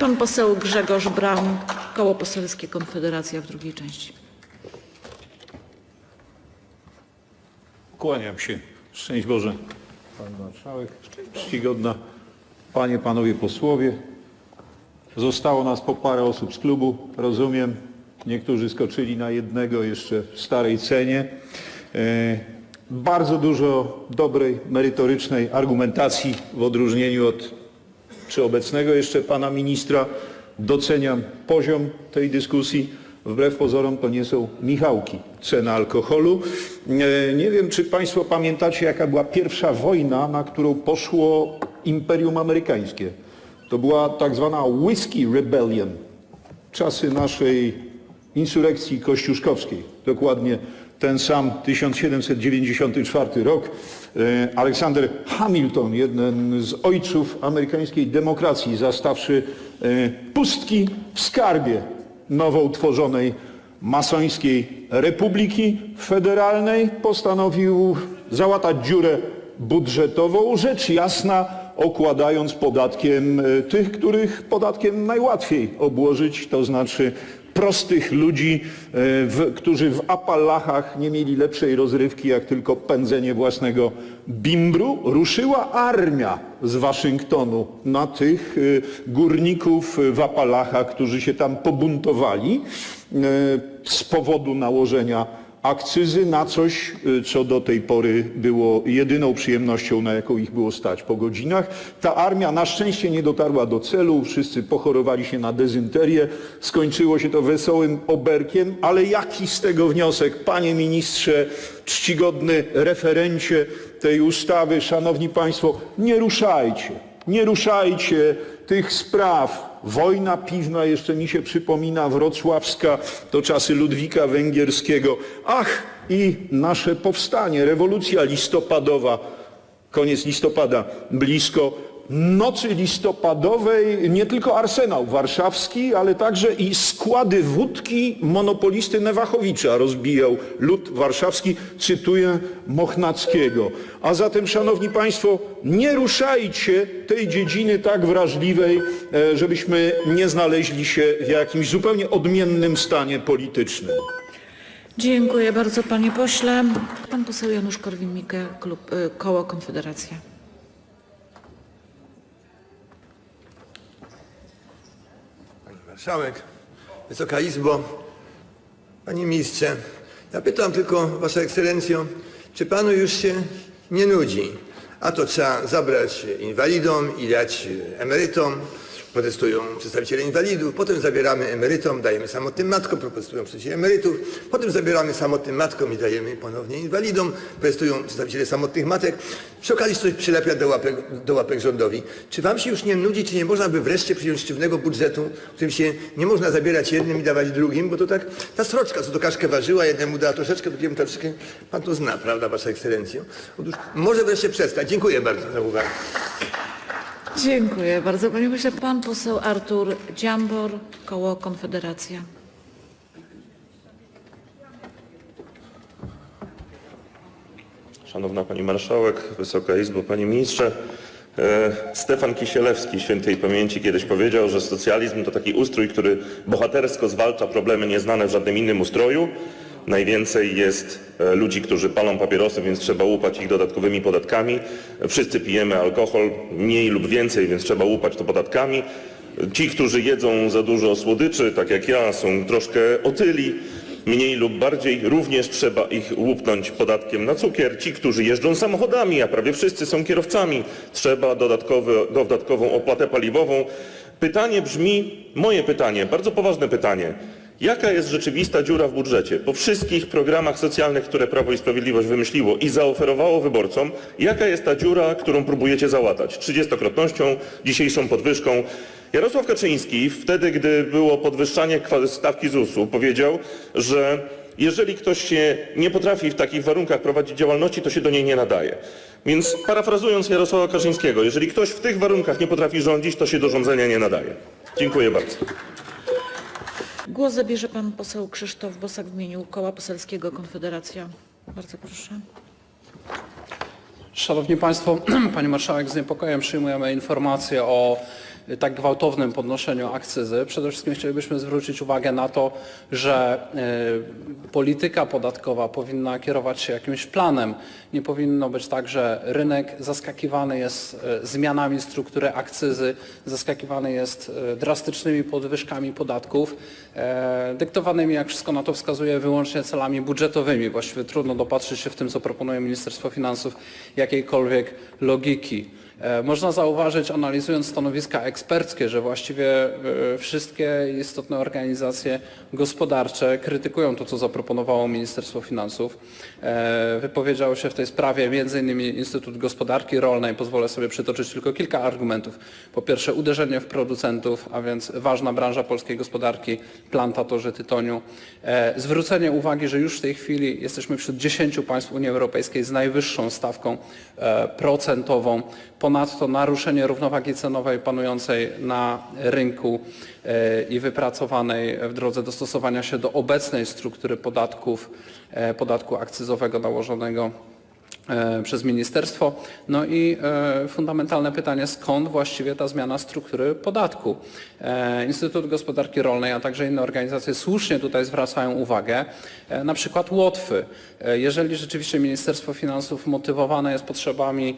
Pan poseł Grzegorz Braun, Koło Poselskie Konfederacja w drugiej części. Kłaniam się. Szczęść Boże. Pani Marszałek, czcigodna Panie, Panowie Posłowie. Zostało nas po parę osób z klubu, rozumiem. Niektórzy skoczyli na jednego jeszcze w starej cenie. E, Bardzo dużo dobrej, merytorycznej argumentacji w odróżnieniu od czy obecnego jeszcze pana ministra. Doceniam poziom tej dyskusji. Wbrew pozorom to nie są Michałki, cena alkoholu. E, Nie wiem, czy państwo pamiętacie, jaka była pierwsza wojna, na którą poszło Imperium Amerykańskie. To była tak zwana Whiskey Rebellion. Czasy naszej insurekcji kościuszkowskiej. Dokładnie ten sam 1794 rok. E, Aleksander Hamilton, jeden z ojców amerykańskiej demokracji, zastawszy e, pustki w skarbie nowo utworzonej masońskiej republiki federalnej, postanowił załatać dziurę budżetową, rzecz jasna okładając podatkiem e, tych, których podatkiem najłatwiej obłożyć, to znaczy prostych ludzi, e, w, którzy w Appalachach nie mieli lepszej rozrywki jak tylko pędzenie własnego bimbru, ruszyła armia z Waszyngtonu na tych e, górników w Appalachach, którzy się tam pobuntowali z powodu nałożenia akcyzy na coś, y, co do tej pory było jedyną przyjemnością, na jaką ich było stać po godzinach. Ta armia na szczęście nie dotarła do celu, wszyscy pochorowali się na dezynterię, skończyło się to wesołym oberkiem, ale jaki z tego wniosek, panie ministrze, czcigodny referencie tej ustawy, szanowni państwo, nie ruszajcie, nie ruszajcie tych spraw. Wojna piwna jeszcze mi się przypomina, wrocławska, to czasy Ludwika Węgierskiego. Ach, i nasze powstanie, rewolucja listopadowa, koniec listopada blisko. Nocy listopadowej nie tylko arsenał warszawski, ale także i składy wódki monopolisty Newachowicza rozbijał lud warszawski, cytuję Mochnackiego. A zatem, szanowni państwo, nie ruszajcie tej dziedziny tak wrażliwej, e, żebyśmy nie znaleźli się w jakimś zupełnie odmiennym stanie politycznym. Dziękuję bardzo panie pośle. Pan poseł Janusz Korwin-Mikke, y, Koło Konfederacja. Pani Marszałek, Wysoka Izbo, Panie Ministrze, ja pytam tylko Wasza Ekscelencjo, czy Panu już się nie nudzi? A to trzeba zabrać inwalidom i dać emerytom, protestują przedstawiciele inwalidów, potem zabieramy emerytom, dajemy samotnym matkom, protestują przedstawiciele emerytów, potem zabieramy samotnym matkom i dajemy ponownie inwalidom, protestują przedstawiciele samotnych matek. Przy okazji coś przylepia do łapek, do łapek rządowi. Czy Wam się już nie nudzi, czy nie można by wreszcie przyjąć sztywnego budżetu, w którym się nie można zabierać jednym i dawać drugim, bo to tak ta sroczka, co to kaszkę ważyła, jednemu dała troszeczkę, drugiemu troszeczkę. Pan to zna, prawda, Wasza Ekscelencjo? Otóż może wreszcie przestać. Dziękuję bardzo za uwagę. Dziękuję bardzo panie pośle. Pan poseł Artur Dziambor, Koło Konfederacja. Szanowna Pani Marszałek, Wysoka Izbo, Panie Ministrze. E, Stefan Kisielewski świętej pamięci kiedyś powiedział, że socjalizm to taki ustrój, który bohatersko zwalcza problemy nieznane w żadnym innym ustroju. Najwięcej jest e, ludzi, którzy palą papierosy, więc trzeba łupać ich dodatkowymi podatkami. Wszyscy pijemy alkohol, mniej lub więcej, więc trzeba łupać to podatkami. Ci, którzy jedzą za dużo słodyczy, tak jak ja, są troszkę otyli mniej lub bardziej, również trzeba ich łupnąć podatkiem na cukier. Ci, którzy jeżdżą samochodami, a prawie wszyscy są kierowcami, trzeba dodatkową opłatę paliwową. Pytanie brzmi, moje pytanie, bardzo poważne pytanie. Jaka jest rzeczywista dziura w budżecie? Po wszystkich programach socjalnych, które Prawo i Sprawiedliwość wymyśliło i zaoferowało wyborcom, jaka jest ta dziura, którą próbujecie załatać? Trzydziestokrotnością, dzisiejszą podwyżką. Jarosław Kaczyński wtedy, gdy było podwyższanie stawki ZUS-u, powiedział, że jeżeli ktoś się nie potrafi w takich warunkach prowadzić działalności, to się do niej nie nadaje. Więc parafrazując Jarosława Kaczyńskiego, jeżeli ktoś w tych warunkach nie potrafi rządzić, to się do rządzenia nie nadaje. Dziękuję bardzo. Głos zabierze pan poseł Krzysztof Bosak w imieniu Koła Poselskiego Konfederacja. Bardzo proszę. Szanowni Państwo, Pani Marszałek, z niepokojem przyjmujemy informację o tak gwałtownym podnoszeniu akcyzy. Przede wszystkim chcielibyśmy zwrócić uwagę na to, że y, polityka podatkowa powinna kierować się jakimś planem. Nie powinno być tak, że rynek zaskakiwany jest y, zmianami struktury akcyzy, zaskakiwany jest y, drastycznymi podwyżkami podatków, e, dyktowanymi, jak wszystko na to wskazuje, wyłącznie celami budżetowymi. Właściwie trudno dopatrzyć się w tym, co proponuje Ministerstwo Finansów, jakiejkolwiek logiki. E, Można zauważyć, analizując stanowiska eksperckie, że właściwie e, wszystkie istotne organizacje gospodarcze krytykują to, co zaproponowało Ministerstwo Finansów. E, Wypowiedział się w tej sprawie m.in. Instytut Gospodarki Rolnej. Pozwolę sobie przytoczyć tylko kilka argumentów. Po pierwsze uderzenie w producentów, a więc ważna branża polskiej gospodarki, plantatorzy tytoniu. Zwrócenie uwagi, że już w tej chwili jesteśmy wśród 10 państw Unii Europejskiej z najwyższą stawką procentową. Ponadto naruszenie równowagi cenowej panującej na rynku e, i wypracowanej w drodze dostosowania się do obecnej struktury podatków, e, podatku akcyzowego nałożonego e, przez ministerstwo. No i fundamentalne pytanie, skąd właściwie ta zmiana struktury podatku? Instytut Gospodarki Rolnej, a także inne organizacje słusznie tutaj zwracają uwagę, na przykład Łotwy. Jeżeli rzeczywiście Ministerstwo Finansów motywowane jest potrzebami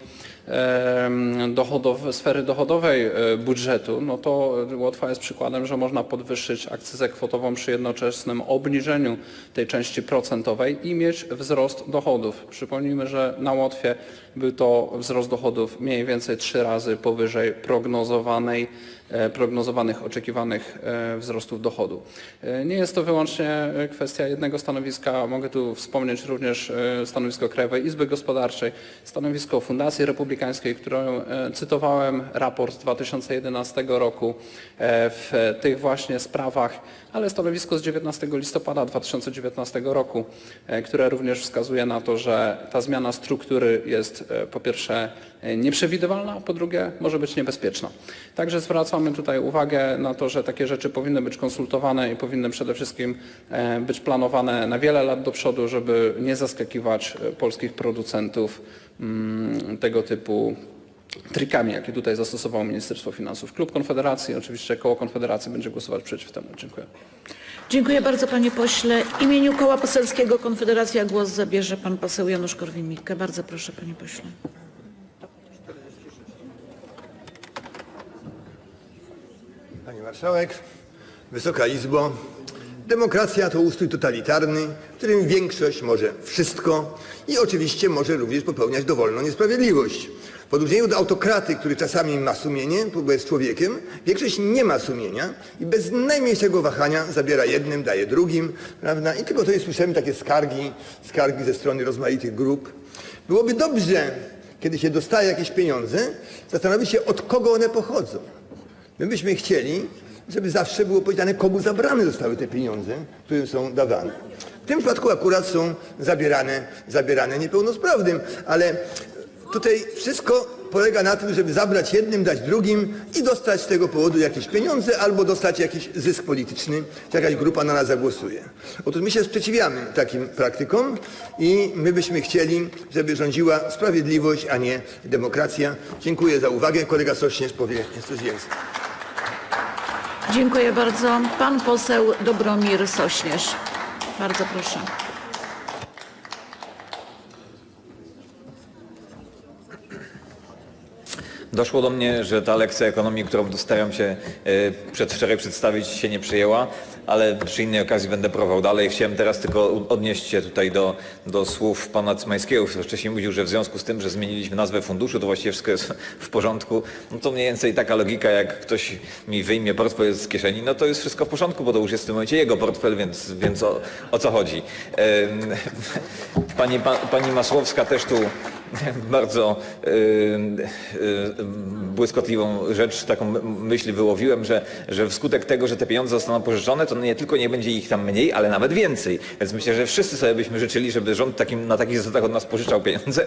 dochodow, sfery dochodowej e, budżetu, no to Łotwa jest przykładem, że można podwyższyć akcyzę kwotową przy jednoczesnym obniżeniu tej części procentowej i mieć wzrost dochodów. Przypomnijmy, że na Łotwie był to wzrost dochodów mniej więcej trzy razy powyżej prognozowanej prognozowanych, oczekiwanych e, wzrostów dochodu. E, Nie jest to wyłącznie e, kwestia jednego stanowiska. Mogę tu wspomnieć również e, stanowisko Krajowej Izby Gospodarczej, stanowisko Fundacji Republikańskiej, którą e, cytowałem, raport z 2011 roku e, w tych właśnie sprawach, ale stanowisko z 19 listopada 2019 roku, e, które również wskazuje na to, że ta zmiana struktury jest e, po pierwsze e, nieprzewidywalna, po drugie może być niebezpieczna. Także zwracamy tutaj uwagę na to, że takie rzeczy powinny być konsultowane i powinny przede wszystkim e, być planowane na wiele lat do przodu, żeby nie zaskakiwać e, polskich producentów mm, tego typu trikami, jakie tutaj zastosowało Ministerstwo Finansów. Klub Konfederacji, oczywiście koło Konfederacji będzie głosować przeciw temu. Dziękuję. Dziękuję bardzo panie pośle. W imieniu Koła Poselskiego Konfederacja głos zabierze pan poseł Janusz Korwin-Mikke. Bardzo proszę panie pośle. Pani Marszałek, Wysoka Izbo, demokracja to ustrój totalitarny, w którym większość może wszystko i oczywiście może również popełniać dowolną niesprawiedliwość. W odróżnieniu do autokraty, który czasami ma sumienie, bo jest człowiekiem, większość nie ma sumienia i bez najmniejszego wahania zabiera jednym, daje drugim, prawda? I tylko to słyszymy takie skargi, skargi ze strony rozmaitych grup. Byłoby dobrze, kiedy się dostaje jakieś pieniądze, zastanowić się, od kogo one pochodzą. My byśmy chcieli, żeby zawsze było powiedziane, komu zabrane zostały te pieniądze, które są dawane. W tym przypadku akurat są zabierane, zabierane niepełnosprawnym, ale tutaj wszystko polega na tym, żeby zabrać jednym, dać drugim i dostać z tego powodu jakieś pieniądze albo dostać jakiś zysk polityczny, czy jakaś grupa na nas zagłosuje. Otóż my się sprzeciwiamy takim praktykom i my byśmy chcieli, żeby rządziła sprawiedliwość, a nie demokracja. Dziękuję za uwagę. Kolega Sośnierz powie coś więcej. Dziękuję bardzo. Pan poseł Dobromir Sośnierz. Bardzo proszę. Doszło do mnie, że ta lekcja ekonomii, którą staram się e, przedwczoraj przedstawić, się nie przyjęła, ale przy innej okazji będę próbował dalej. Chciałem teraz tylko odnieść się tutaj do, do słów pana Cymańskiego, który wcześniej mówił, że w związku z tym, że zmieniliśmy nazwę funduszu, to właściwie wszystko jest w porządku. No to mniej więcej taka logika, jak ktoś mi wyjmie portfel z kieszeni, no to jest wszystko w porządku, bo to już jest w tym momencie jego portfel, więc, więc o, o co chodzi. Pani, pa, pani Masłowska też tu bardzo y, y, błyskotliwą rzecz, taką myśl wyłowiłem, że, że wskutek tego, że te pieniądze zostaną pożyczone, to nie tylko nie będzie ich tam mniej, ale nawet więcej. Więc myślę, że wszyscy sobie byśmy życzyli, żeby rząd takim, na takich zasadach od nas pożyczał pieniądze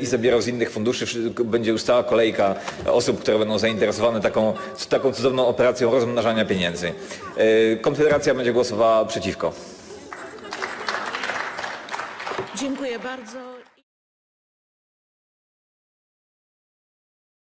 i zabierał z innych funduszy. Będzie już cała kolejka osób, które będą zainteresowane taką, taką cudowną operacją rozmnażania pieniędzy. Y, Konfederacja będzie głosowała przeciwko. Dziękuję bardzo.